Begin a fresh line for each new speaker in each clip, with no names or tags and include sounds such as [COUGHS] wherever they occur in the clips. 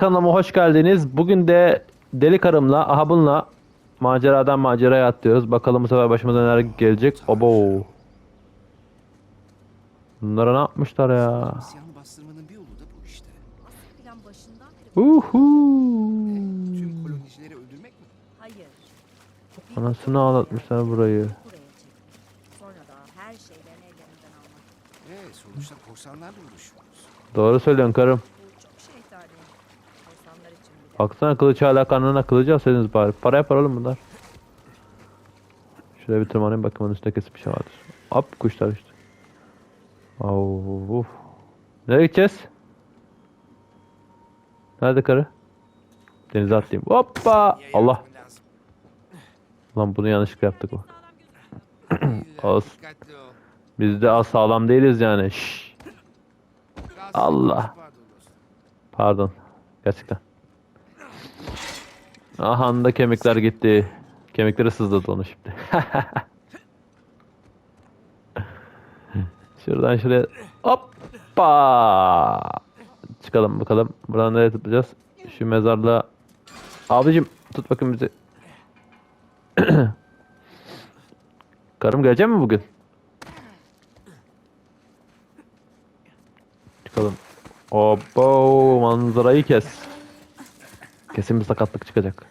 Kanalıma hoş geldiniz. Bugün de deli karımla, ahabınla maceradan maceraya atlıyoruz. Bakalım bu sefer başımıza neler gelecek. Obo. Bunlara ne yapmışlar ya? Uhu. Anasını ağlatmışlar burayı.
Buraya çekmek. Sonra da her şeylerini ellerinden almak.
Ve sonuçta korsanlarla uğraşıyoruz.
Doğru söylüyorsun karım.
Bu çok şeytani. İnsanlar için bile.
Baksana kılıç hala karnına kılıcı alsaydınız bari. Para yapar oğlum bunlar. Şuraya bir tırmanayım bakayım onun üstünde kesin bir şey vardır. Hop kuşlar işte. Av, uf. Nereye gideceğiz? Nerede karı? Denize atlayayım. Hoppa! Allah! Lan bunu yanlışlıkla yaptık bak. [CLEARS THROAT] Az. Biz de az sağlam değiliz yani. Allah.
Pardon.
Gerçekten. Aha da kemikler gitti. Kemikleri sızladı onu şimdi. [LAUGHS] Şuradan şuraya hoppa. Çıkalım bakalım. Buradan nereye tutacağız? Şu mezarlığa. Abicim tut bakın bizi. [CLEARS THROAT] Karım gelecek mi bugün? Çıkalım. Obo manzarayı kes. Kesin bir sakatlık çıkacak.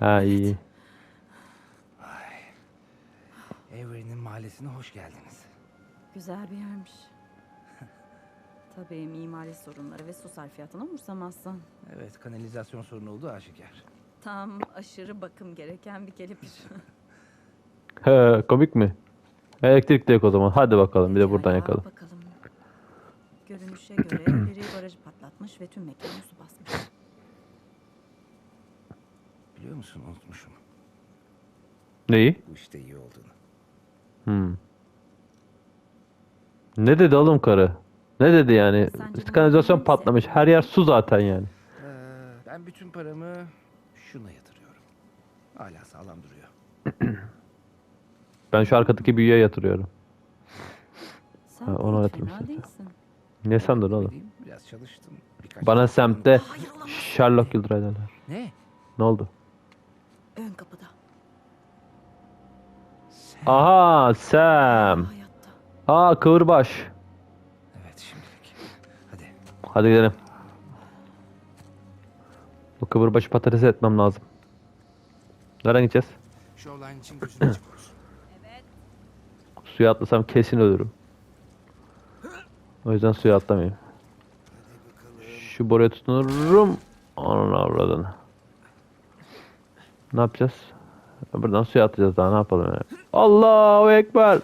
Ha iyi.
Avery'nin mahallesine hoş geldiniz.
Güzel bir yermiş. [LAUGHS] Tabii mimari sorunları ve su sarfiyatını umursamazsan.
Evet, kanalizasyon sorunu olduğu aşikar.
Tam aşırı bakım gereken bir kelepir. [LAUGHS]
He komik mi? Elektrik de yok o zaman. Hadi bakalım bir de buradan yakalım.
Bakalım. Görünüşe göre [CLEARS THROAT] biri barajı patlatmış ve tüm mekanı su basmış.
Biliyor musun unutmuşum.
Neyi?
Bu işte iyi olduğunu.
Hmm. Ne dedi oğlum karı? Ne dedi yani?
Sence
Kanalizasyon patlamış. Her yer su zaten yani.
Ee, ben bütün paramı şuna yatırıyorum. Hala sağlam duruyor. [CLEARS THROAT]
Ben şu arkadaki büyüye yatırıyorum.
Sen
Ha, ona yatırmışsın
fena değilsin.
Ne sandın
Ne
oğlum?
bileyim, Biraz çalıştım. Birkaç
Bana semtte
Hayır olamaz.
Sherlock Yıldıray derler.
Ne?
Ne oldu?
Ön kapıda.
Aha Sam.
Hayatta.
Aa kıvırbaş.
Evet şimdilik. Hadi.
Hadi gidelim. Bu kıvırbaşı patates etmem lazım. Nereden gideceğiz?
Shoreline için gözünü açık olsun.
Suya atlasam kesin ölürüm. O yüzden suya atlamayayım. Şu boruya tutunurum. Onun avradını. Ne yapacağız? Buradan suya atacağız daha ne yapalım yani. Allahu Ekber.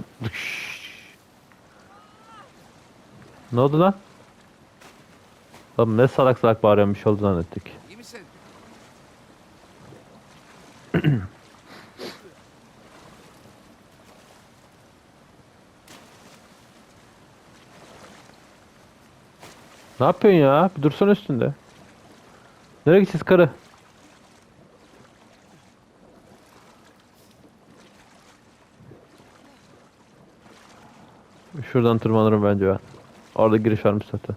Ne oldu lan? Oğlum ne salak salak bağırıyorsun bir şey oldu zannettik.
İyi misin?
Ne yapıyorsun ya? Bir dursana üstünde. Nereye gideceğiz karı? Şuradan tırmanırım bence ben. Orada giriş varmış zaten.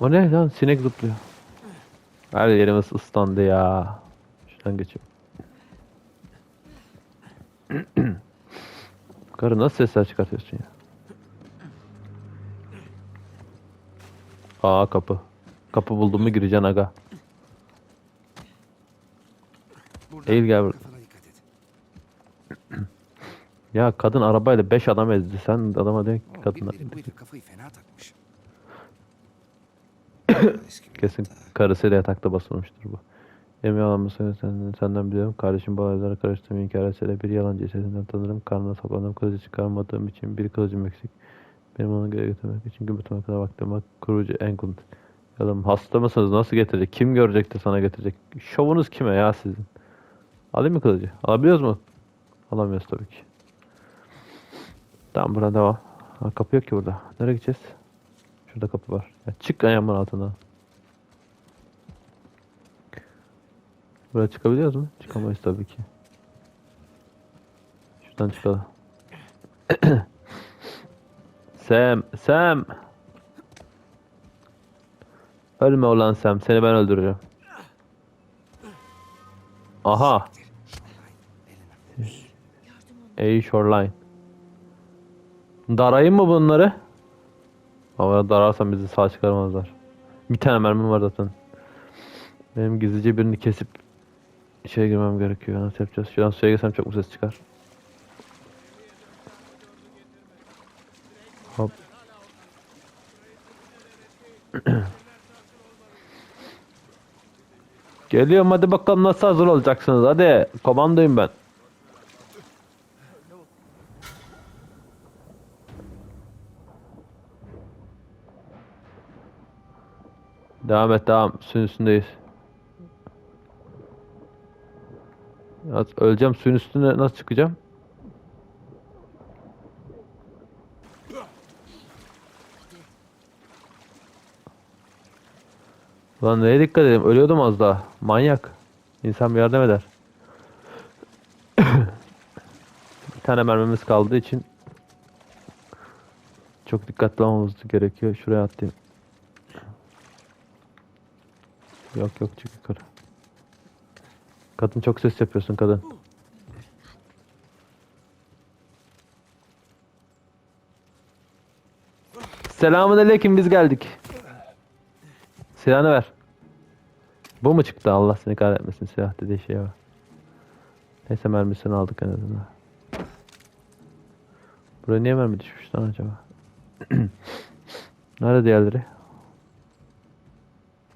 o ne lan? Sinek zıplıyor. Her yerimiz ıslandı ya. Şuradan geçeyim. [CLEARS THROAT] Karı nasıl sesler çıkartıyorsun ya? Aa kapı. Kapı buldum mu gireceksin aga.
Burada
Eğil gel buraya. Ya kadın arabayla 5 adam ezdi. Sen adama de kadına.
bu herife kafayı fena takmış. [COUGHS] Bir
Kesin karısıyla yatakta basılmıştır bu. Yemeği alan mısın senden, senden biliyorum. Kardeşim bu olaylara karıştığımı inkar etse de bir yalan cesedinden tanırım. Karnına saplandım. Kılıcı çıkarmadığım için bir kılıcım eksik. Benim onu geri götürmek için gümbürtüme kadar vaktim var. Kurucu en kund. Yalan hasta mısınız? Nasıl getirecek? Kim görecek de sana getirecek? Şovunuz kime ya sizin? Alayım mı kılıcı? Alabiliyoruz mu? Alamıyoruz tabii ki. Tamam burada devam. Ha, kapı yok ki burada. Nereye gideceğiz? Şurada kapı var. Ya çık ayağımın altına. Buraya çıkabiliyoruz mu? Çıkamayız tabii ki. Şuradan çıkalım. [COUGHS] Sam, Sam. Ölme ulan Sam. Seni ben öldüreceğim. Aha. Ey Shoreline. Darayım mı bunları? Ama dararsam bizi sağ çıkarmazlar. Bir tane mermim var zaten. Benim gizlice birini kesip içeri girmem gerekiyor. Nasıl yapacağız? Şuradan suya girsem çok mu ses çıkar? Hop. [CLEARS THROAT] Geliyorum hadi bakalım nasıl hazır olacaksınız hadi. Komandoyum ben. Devam et devam. Suyun üstündeyiz. Ya, öleceğim suyun üstüne nasıl çıkacağım? Lan neye dikkat edeyim? Ölüyordum az daha. Manyak. İnsan bir yardım eder. [COUGHS] bir tane mermimiz kaldığı için çok dikkatli olmamız gerekiyor. Şuraya atlayayım. Yok yok çık yukarı. Kadın çok ses yapıyorsun kadın. Selamun aleyküm biz geldik. Silahını ver. Bu mu çıktı Allah seni kahretmesin silah dediği şey var. Neyse mermisini aldık en azından. Buraya niye mermi düşmüş lan acaba? [CLEARS THROAT] Nerede diğerleri?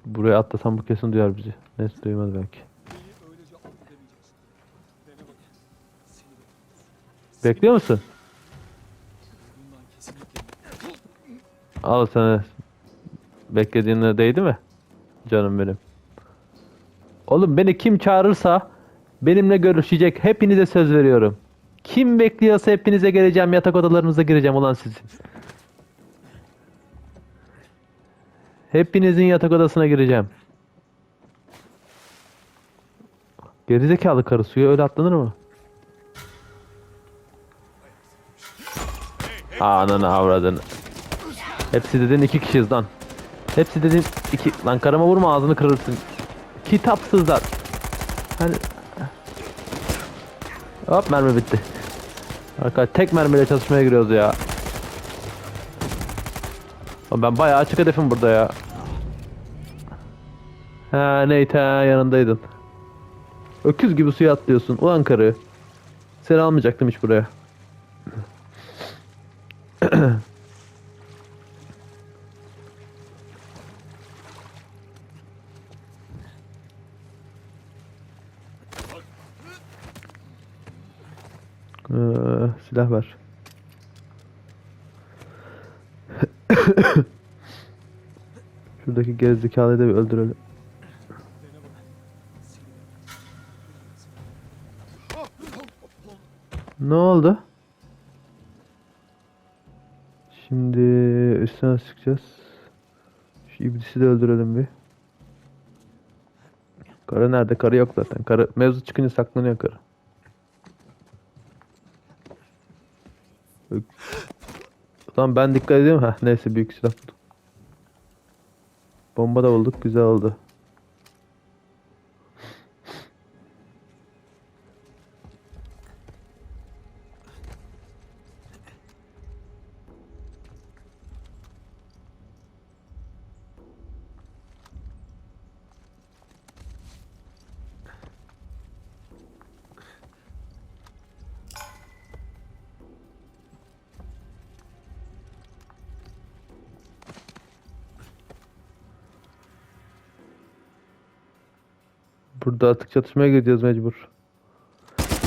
Buraya atlasam bu kesin duyar bizi. Neyse duymaz belki. Bekliyor musun? Al sana. Beklediğine değdi mi? Canım benim. Oğlum beni kim çağırırsa benimle görüşecek. Hepinize söz veriyorum. Kim bekliyorsa hepinize geleceğim. Yatak odalarınıza gireceğim ulan sizin. Hepinizin yatak odasına gireceğim. Gerizekalı karı suya öyle atlanır mı? Ananı avradını. Hepsi dedin iki kişiyiz lan. Hepsi dedin iki... Lan karıma vurma ağzını kırırsın. Kitapsızlar. Hani... Hop mermi bitti. Arkadaş tek mermiyle çalışmaya giriyoruz ya. Ben bayağı açık hedefim burada ya. Ha neyse yanındaydın. Öküz gibi suya atlıyorsun. Ulan karı. Seni almayacaktım hiç buraya. [CLEARS THROAT] Ee, silah ver. [CLEARS THROAT] Şuradaki gerizekalıyı da bir öldürelim. Ne oldu? Şimdi üstüne sıkacağız. Şu iblisi de öldürelim bir. Karı nerede? Karı yok zaten. Karı mevzu çıkınca saklanıyor karı. Tamam ben dikkat ediyorum. Heh, neyse büyük silah bulduk. Bomba da bulduk. Güzel oldu. Burada artık çatışmaya gidiyoruz mecbur.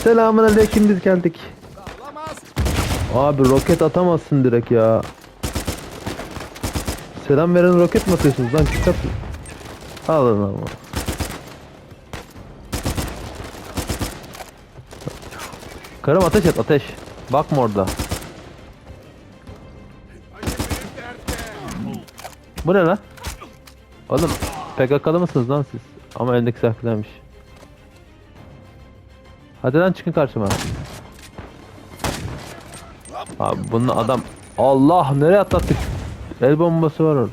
Selamun aleyküm biz geldik. Abi roket atamazsın direkt ya. Selam veren roket mi atıyorsunuz lan kitap? Alın ama. Karım ateş et ateş. Bakma orada. Bu ne lan? Oğlum PKK'lı mısınız lan siz? Ama silah güzelmiş. Hadi lan çıkın karşıma. Abi bunun adam Allah nereye atlattık? El bombası var orada.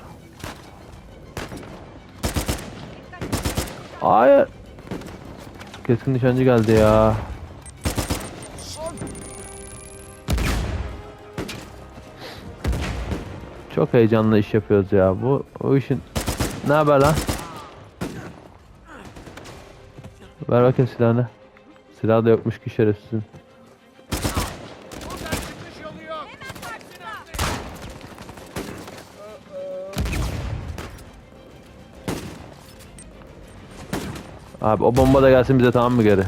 Hayır. Keskin nişancı geldi ya. Çok heyecanlı iş yapıyoruz ya. Bu o işin ne haber lan? Ver bakayım silahını. Silah da yokmuş ki şerefsizin. Abi o bomba da gelsin bize tamam mı geri?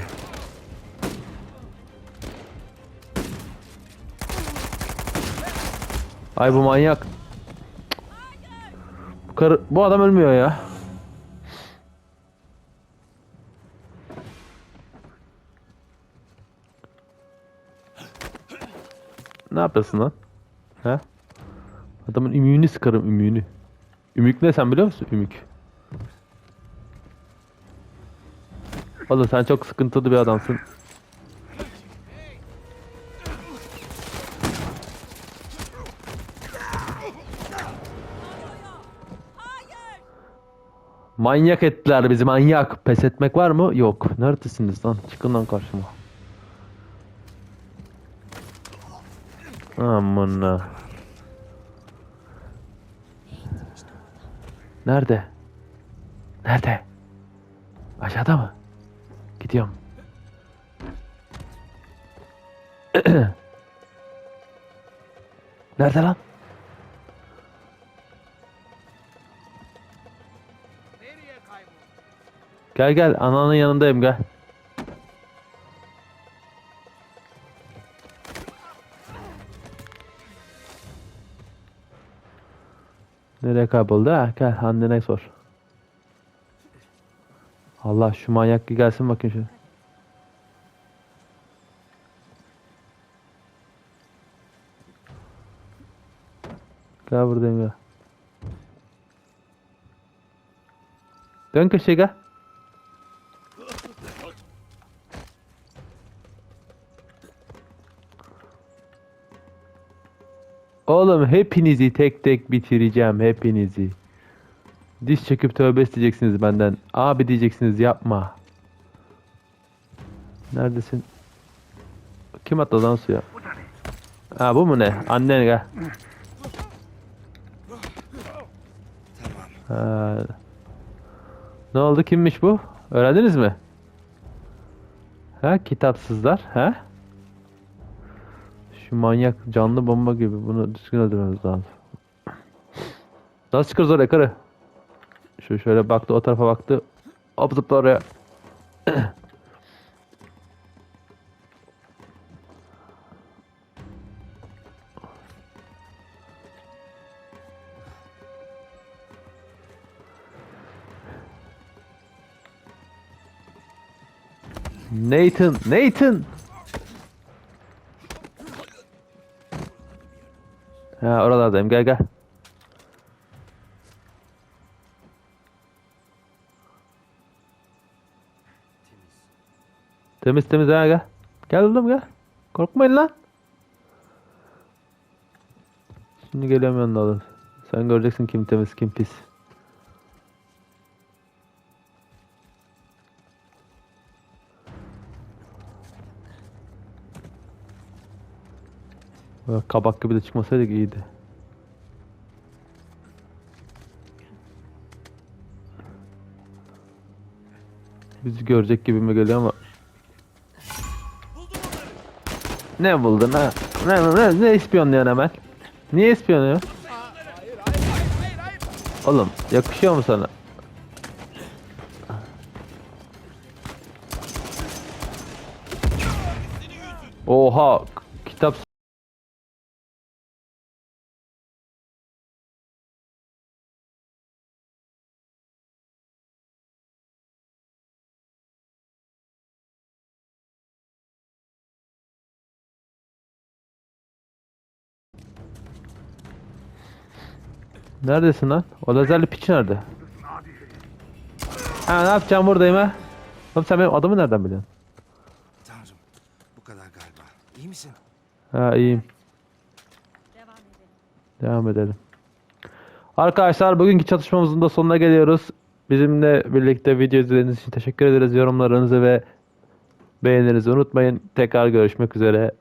Ay bu manyak. Bu karı, bu adam ölmüyor ya. Ne yapıyorsun lan? He? Adamın ümüğünü sıkarım ümüğünü. Ümük ne sen biliyor musun? Ümük. Oğlum sen çok sıkıntılı bir adamsın. Manyak ettiler bizi manyak. Pes etmek var mı? Yok. Neredesiniz lan? Çıkın lan karşıma. Aman Nerede? Nerede? Aşağıda mı? Gidiyorum. [CLEARS THROAT] Nerede lan? Gel gel ananın yanındayım gel. Nereye kayboldu ha? Gel annene sor. Allah şu manyak gelsin bakayım şu. Gel buradayım ya. Dön köşeye gel. Oğlum hepinizi tek tek bitireceğim hepinizi. Diş çöküp tövbe isteyeceksiniz benden. Abi diyeceksiniz yapma. Neredesin? Kim attı lan suya? Ha bu mu ne? Annen gel. Ha. Ne oldu kimmiş bu? Öğrendiniz mi? Ha kitapsızlar ha? Şu manyak canlı bomba gibi bunu düzgün öldürmemiz lazım. Nasıl çıkarız oraya karı? Şu şöyle baktı o tarafa baktı. Hop zıpla oraya. Nathan, Nathan. Ha oralardayım gel gel. Temiz temiz ha gel. Gel oğlum gel. Korkmayın lan. Şimdi geliyorum yanına oğlum. Sen göreceksin kim temiz kim pis. Kabak gibi de çıkmasaydık iyiydi. Bizi görecek gibi mi geliyor ama. Ne buldun ha? Ne, ne, ne ispiyonluyorsun hemen? Niye ispiyonluyor? Oğlum yakışıyor mu sana? Oha Neredesin lan? O lazerli piç nerede? Ha ne yapacağım buradayım ha? Oğlum sen benim adımı nereden biliyorsun?
Tanrım. Bu kadar galiba. İyi misin?
Ha iyiyim.
Devam edelim.
Devam edelim. Arkadaşlar bugünkü çatışmamızın da sonuna geliyoruz. Bizimle birlikte video izlediğiniz için teşekkür ederiz. Yorumlarınızı ve beğenilerinizi unutmayın. Tekrar görüşmek üzere.